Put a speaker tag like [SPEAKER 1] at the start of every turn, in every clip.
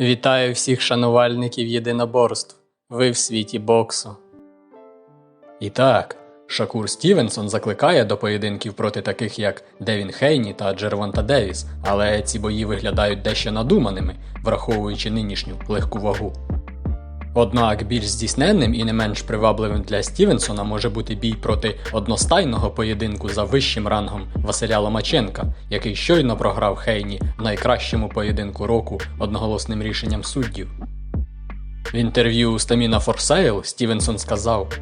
[SPEAKER 1] Вітаю всіх шанувальників єдиноборств. Ви в світі боксу. І так, Шакур Стівенсон закликає до поєдинків проти таких як Девін Хейні та Джервонта Девіс, але ці бої виглядають дещо надуманими, враховуючи нинішню легку вагу. Однак більш здійсненним і не менш привабливим для Стівенсона може бути бій проти одностайного поєдинку за вищим рангом Василя Ломаченка, який щойно програв Хейні в найкращому поєдинку року одноголосним рішенням суддів. В інтерв'ю Стаміна Форсейл Стівенсон сказав: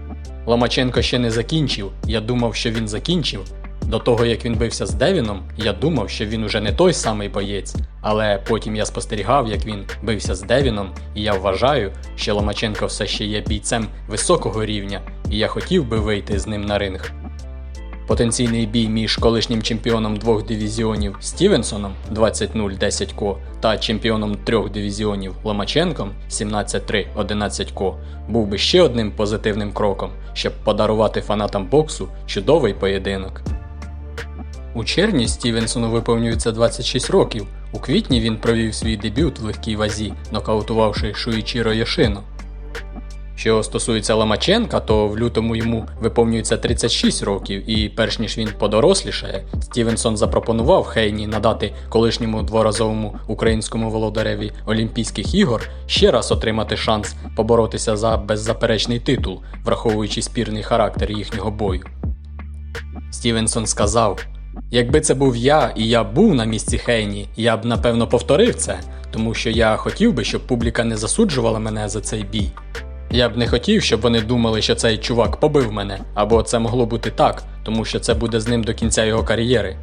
[SPEAKER 1] Ломаченко ще не закінчив, я думав, що він закінчив. До того як він бився з Девіном, я думав, що він уже не той самий боєць, але потім я спостерігав, як він бився з Девіном, і я вважаю, що Ломаченко все ще є бійцем високого рівня, і я хотів би вийти з ним на ринг. Потенційний бій між колишнім чемпіоном двох дивізіонів Стівенсоном 20-0-10 ко та чемпіоном трьох дивізіонів Ломаченком 17-3-11 ко був би ще одним позитивним кроком, щоб подарувати фанатам боксу чудовий поєдинок. У червні Стівенсону виповнюється 26 років. У квітні він провів свій дебют в легкій вазі, нокаутувавши Шуїчіро Йошино. Що стосується Ломаченка, то в лютому йому виповнюється 36 років, і перш ніж він подорослішає, Стівенсон запропонував Хейні надати колишньому дворазовому українському володареві Олімпійських ігор ще раз отримати шанс поборотися за беззаперечний титул, враховуючи спірний характер їхнього бою. Стівенсон сказав: Якби це був я і я був на місці Хейні, я б напевно повторив це, тому що я хотів би, щоб публіка не засуджувала мене за цей бій. Я б не хотів, щоб вони думали, що цей чувак побив мене, або це могло бути так, тому що це буде з ним до кінця його кар'єри.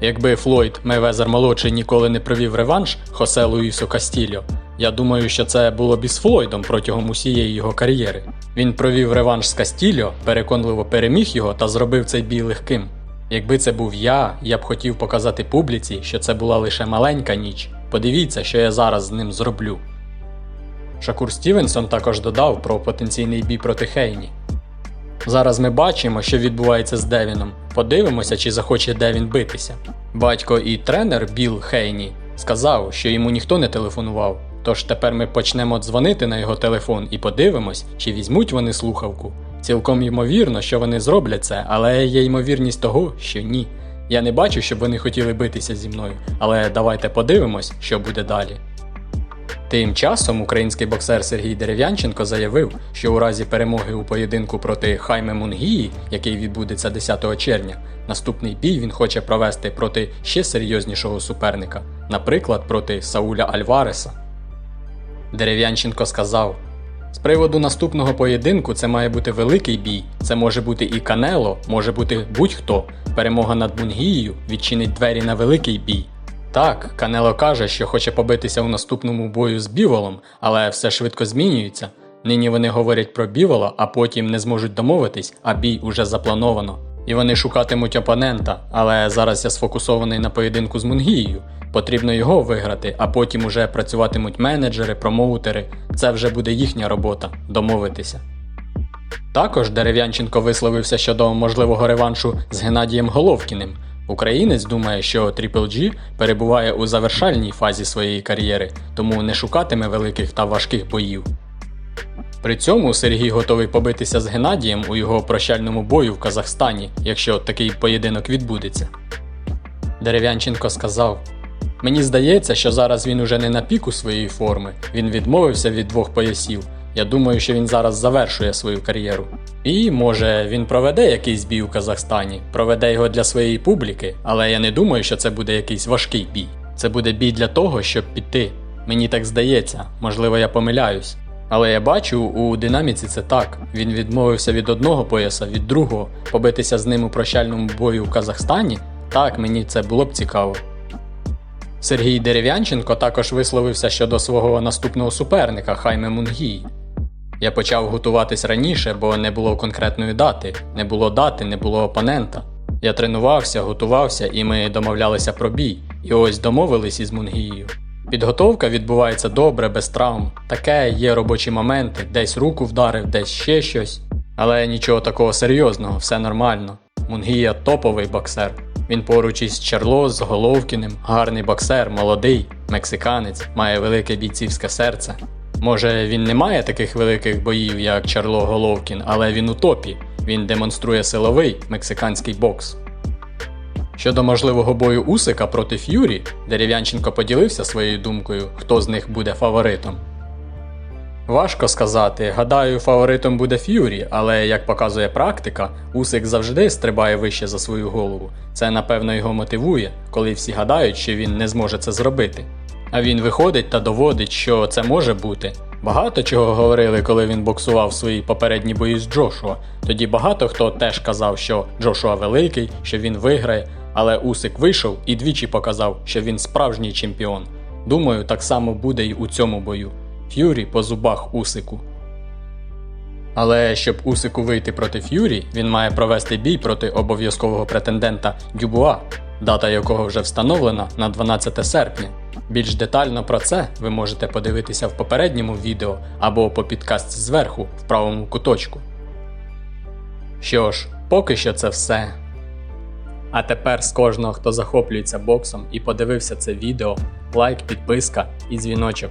[SPEAKER 1] Якби Флойд Мейвезер молодший ніколи не провів реванш Хосе Луїсу Кастільо, я думаю, що це було б із Флойдом протягом усієї його кар'єри. Він провів реванш з Кастільо, переконливо переміг його та зробив цей бій легким. Якби це був я, я б хотів показати публіці, що це була лише маленька ніч. Подивіться, що я зараз з ним зроблю. Шакур Стівенсон також додав про потенційний бій проти Хейні. Зараз ми бачимо, що відбувається з Девіном. Подивимося, чи захоче Девін битися. Батько і тренер Біл Хейні сказав, що йому ніхто не телефонував. Тож тепер ми почнемо дзвонити на його телефон і подивимось, чи візьмуть вони слухавку. Цілком ймовірно, що вони зроблять це, але є ймовірність того, що ні. Я не бачу, щоб вони хотіли битися зі мною, але давайте подивимось, що буде далі. Тим часом український боксер Сергій Дерев'янченко заявив, що у разі перемоги у поєдинку проти Хайме Мунгії, який відбудеться 10 червня, наступний бій він хоче провести проти ще серйознішого суперника, наприклад, проти Сауля Альвареса. Дерев'янченко сказав: з приводу наступного поєдинку це має бути великий бій, це може бути і Канело, може бути будь-хто. Перемога над Мунгією відчинить двері на великий бій. Так, Канело каже, що хоче побитися у наступному бою з Біволом, але все швидко змінюється. Нині вони говорять про Бівола, а потім не зможуть домовитись, а бій уже заплановано. І вони шукатимуть опонента, але зараз я сфокусований на поєдинку з Мунгією. Потрібно його виграти, а потім уже працюватимуть менеджери, промоутери. Це вже буде їхня робота домовитися. Також Дерев'янченко висловився щодо можливого реваншу з Геннадієм Головкіним. Українець думає, що Triple G перебуває у завершальній фазі своєї кар'єри, тому не шукатиме великих та важких боїв. При цьому Сергій готовий побитися з Геннадієм у його прощальному бою в Казахстані, якщо такий поєдинок відбудеться. Дерев'янченко сказав: Мені здається, що зараз він уже не на піку своєї форми, він відмовився від двох поясів. Я думаю, що він зараз завершує свою кар'єру. І може він проведе якийсь бій у Казахстані, проведе його для своєї публіки, але я не думаю, що це буде якийсь важкий бій. Це буде бій для того, щоб піти. Мені так здається, можливо, я помиляюсь. Але я бачу, у динаміці це так. Він відмовився від одного пояса, від другого. Побитися з ним у прощальному бою в Казахстані. Так, мені це було б цікаво. Сергій Дерев'янченко також висловився щодо свого наступного суперника Хайме Мунгії. Я почав готуватись раніше, бо не було конкретної дати, не було дати, не було опонента. Я тренувався, готувався і ми домовлялися про бій, і ось домовились із Мунгією. Підготовка відбувається добре, без травм. Таке є робочі моменти, десь руку вдарив, десь ще щось. Але нічого такого серйозного, все нормально. Мунгія топовий боксер. Він поруч із Черло з Головкіним, гарний боксер, молодий. мексиканець, має велике бійцівське серце. Може, він не має таких великих боїв, як Чарло Головкін, але він у топі. Він демонструє силовий мексиканський бокс. Щодо можливого бою Усика проти Ф'юрі, Дерев'янченко поділився своєю думкою, хто з них буде фаворитом. Важко сказати. Гадаю, фаворитом буде Ф'юрі, але як показує практика, Усик завжди стрибає вище за свою голову. Це напевно його мотивує, коли всі гадають, що він не зможе це зробити. А він виходить та доводить, що це може бути. Багато чого говорили, коли він боксував свої попередні бої з Джошуа. Тоді багато хто теж казав, що Джошуа великий, що він виграє, але Усик вийшов і двічі показав, що він справжній чемпіон. Думаю, так само буде й у цьому бою. Ф'юрі по зубах Усику. Але щоб Усику вийти проти Ф'юрі, він має провести бій проти обов'язкового претендента Дюбуа, дата якого вже встановлена на 12 серпня. Більш детально про це ви можете подивитися в попередньому відео або по підкастці зверху в правому куточку. Що ж, поки що це все. А тепер з кожного, хто захоплюється боксом і подивився це відео, лайк, підписка і дзвіночок.